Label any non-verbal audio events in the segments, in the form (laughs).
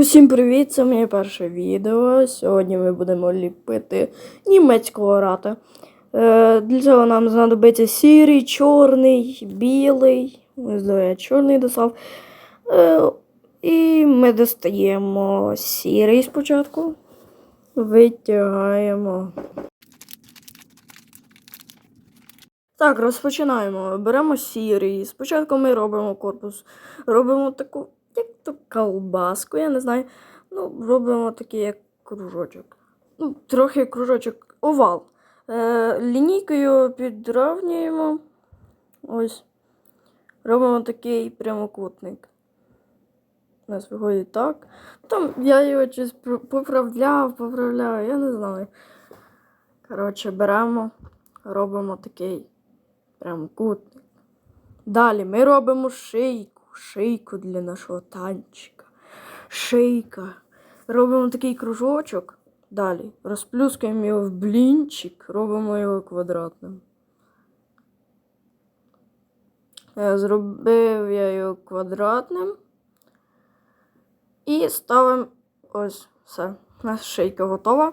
Усім привіт! Це моє перше відео. Сьогодні ми будемо ліпити німецького рата. Е, для цього нам знадобиться сірий, чорний, білий. Ось до я чорний достав. Е, і ми достаємо сірий спочатку. Витягаємо. Так, розпочинаємо. Беремо сірий. Спочатку ми робимо корпус. Робимо таку, як то колбаску, я не знаю. Ну, робимо такий як кружочок. Ну, трохи кружочок овал. Е, лінійкою підравнюємо. Ось. Робимо такий прямокутник. У нас виходить так. Там я його щось поправляв, поправляв, я не знаю. Коротше, беремо, робимо такий прямокутник. Далі ми робимо шийку, шийку для нашого танчика. Шийка. Робимо такий кружочок. Далі розплюскаємо його в блінчик, робимо його квадратним. Е, Зробив я його квадратним. І ставимо ось все. Наша шийка готова.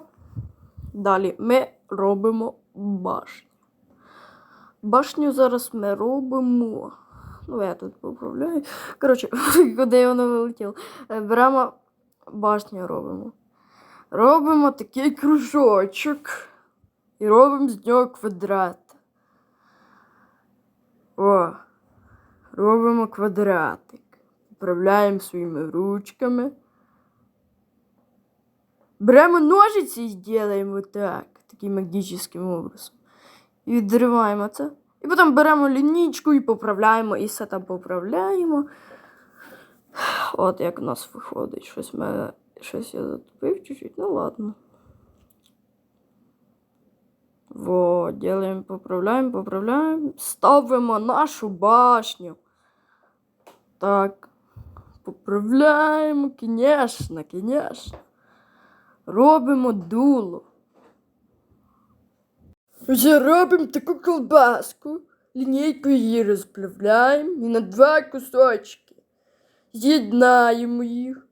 Далі ми робимо башню. Башню зараз ми робимо. Ну, я тут поправляю. Коротше, (laughs) куди воно вилетіло. Е, Беремо башню робимо. Робимо такий кружочок. І робимо з нього квадрат. О. Робимо квадратик. Управляємо своїми ручками. Беремо ножиці і робимо так. Таким магічним образом. І відриваємо це. І потім беремо лінійку і поправляємо, і все там поправляємо. От як у нас виходить. Щось, мене, щось я затупив чуть-чуть, ну ладно. Во, делаємо, поправляємо, поправляємо. Ставимо нашу башню. Так. Поправляємо, конечно, конечно. Робимо дуло. Вже таку колбаску, лінійкою її розплавляємо і на два кусочки. З'єднаємо їх.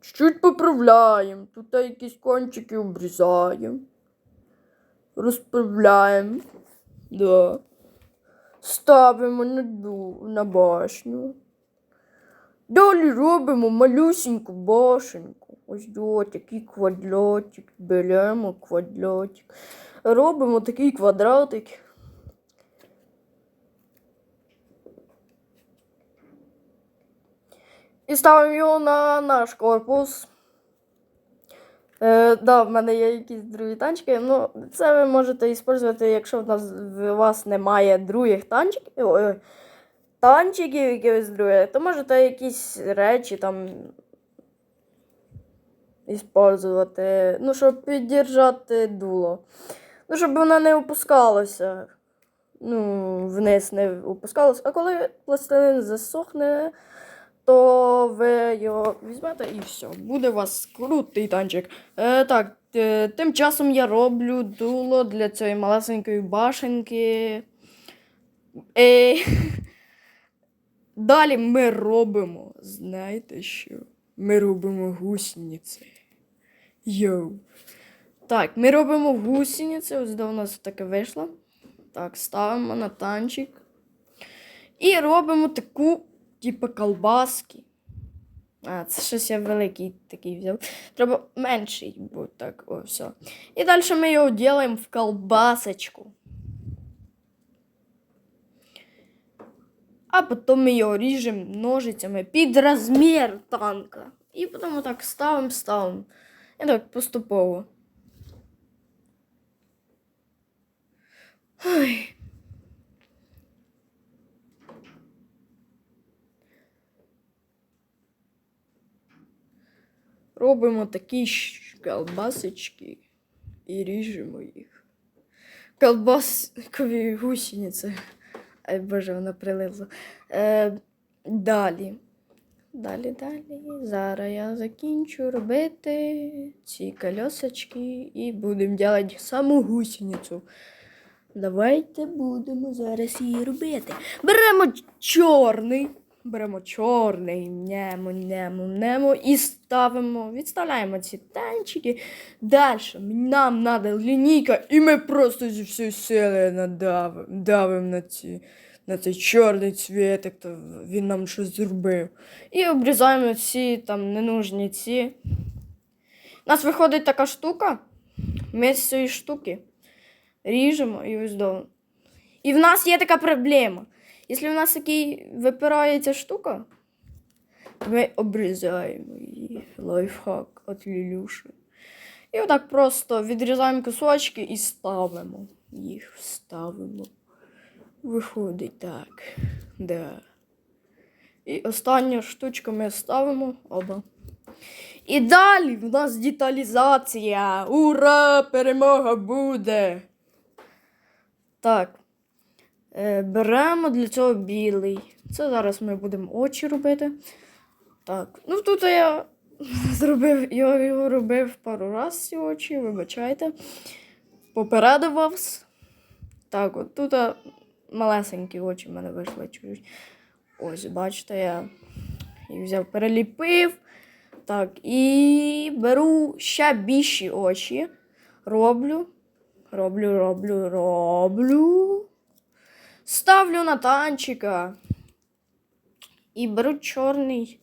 Чуть поправляємо. Тут якісь кончики обрізаємо. Розправляємо. Да. Ставимо на, ду, на башню. Далі робимо малюсеньку башеньку. Ось до такий квадратик. Беремо квадратик. Робимо такий квадратик. І ставимо його на наш корпус. Е, да, в мене є якісь другі танчики. Ну, це ви можете використовувати, якщо в нас в вас немає других танчиків. Танчиків якихось других, то можете якісь речі там використовувати. Ну, щоб піддержати дуло. Ну, щоб воно не опускалося. Ну, вниз не опускалося. А коли пластилин засохне, то ви його візьмете і все. Буде у вас крутий танчик. Е, так, е, тим часом я роблю дуло для цієї малесенької башенки. Е, (laughs) далі ми робимо. Знаєте що? Ми робимо гусениці. Йоу. Так, ми робимо гусениці. Ось де у нас таке вийшло. Так, ставимо на танчик. І робимо таку, типу, колбаски. А, це щось я великий такий взяв. Треба менший, бо так, о, все. І далі ми його робимо в колбасочку. А потім ми його ріжемо ножицями під розмір танка. І потім отак ставимо, ставимо. І так поступово. Ой. Робимо такі колбасочки і ріжемо їх. Колбаскові гусениці. Боже, воно прилипла. Е, далі. Далі, далі. Зараз я закінчу робити ці кольосочки і будемо робити саму гусеницю. Давайте будемо зараз її робити. Беремо чорний беремо чорний, мнемо, мнемо, мнемо і ставимо, відставляємо ці танчики. Далі нам треба лінійка, і ми просто зі всієї сили надавимо, давимо на ці. На цей чорний цвітик, то він нам щось зробив. І обрізаємо ці там ненужні ці. У нас виходить така штука. Ми з цієї штуки ріжемо і ось до. І в нас є така проблема. Якщо в нас такий випирає ця штука, то ми обрізаємо її. Лайфхак від Лілюші. І отак просто відрізаємо кусочки і ставимо. Їх ставимо. Виходить так. Да. І останню штучку ми ставимо оба. І далі в нас деталізація. Ура! Перемога буде! Так. Е, беремо для цього білий. Це зараз ми будемо очі робити. Так. Ну тут я (laughs) зробив, я його робив пару разів ці очі, вибачайте. Попередив вас. Так, от тут малесенькі очі в мене вийшли чуть. Ось, бачите, я їх взяв, переліпив. Так, і беру ще більші очі. Роблю. Роблю, роблю, роблю. Ставлю на танчика. І беру чорний.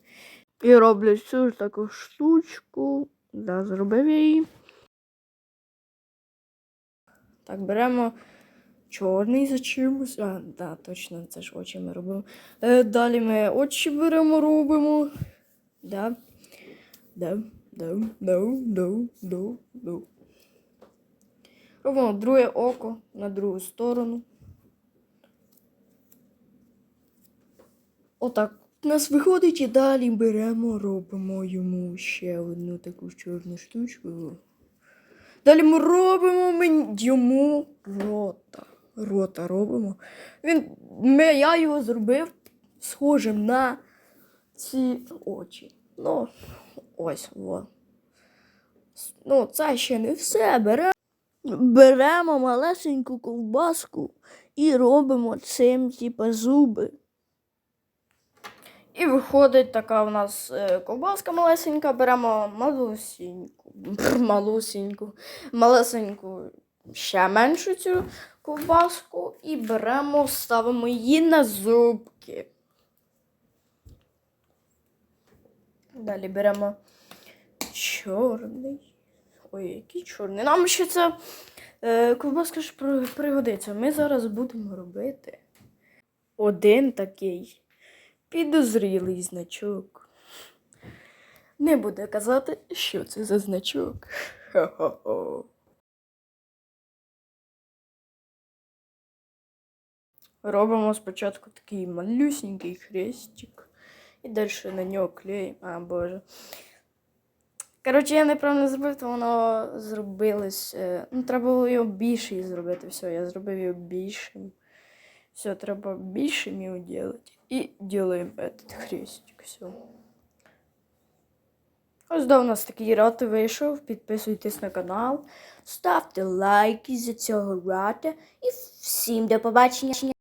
І роблю цю ж таку штучку. Да, зробив я її. Так, беремо чорний за чимось. А, да, точно, це ж очі ми робимо. Е, далі ми очі беремо, робимо. Да. Да, да, да, да, да, да. Робимо друге око на другу сторону. Отак. У нас виходить і далі беремо, робимо йому ще одну таку чорну штучку. Далі ми робимо йому рота. Рота робимо. Він, я його зробив схожим на ці очі. Ну, ось во. Ну, це ще не все. Беремо. Беремо малесеньку ковбаску і робимо цим, типа, зуби. І виходить така у нас е, ковбаска малесенька, беремо малусіньку, малусіньку, малесеньку, ще меншу цю ковбаску і беремо, ставимо її на зубки. Далі беремо чорний. Ой, який чорний. Нам ще це ковбаска ж пригодиться. Ми зараз будемо робити один такий підозрілий значок. Не буде казати, що це за значок. Хо-хо-хо. Робимо спочатку такий малюсенький хрестик. І далі на нього клеїмо. А, боже. Коротше, я неправильно зробив, то воно зробилось. е, Ну, треба було його більший зробити. Все, я зробив його більшим. Все, треба більше його робити. І робимо этот хрестик. Все. Ось да, у нас такий рот вийшов. Підписуйтесь на канал, ставте лайки за цього рота. І всім до побачення.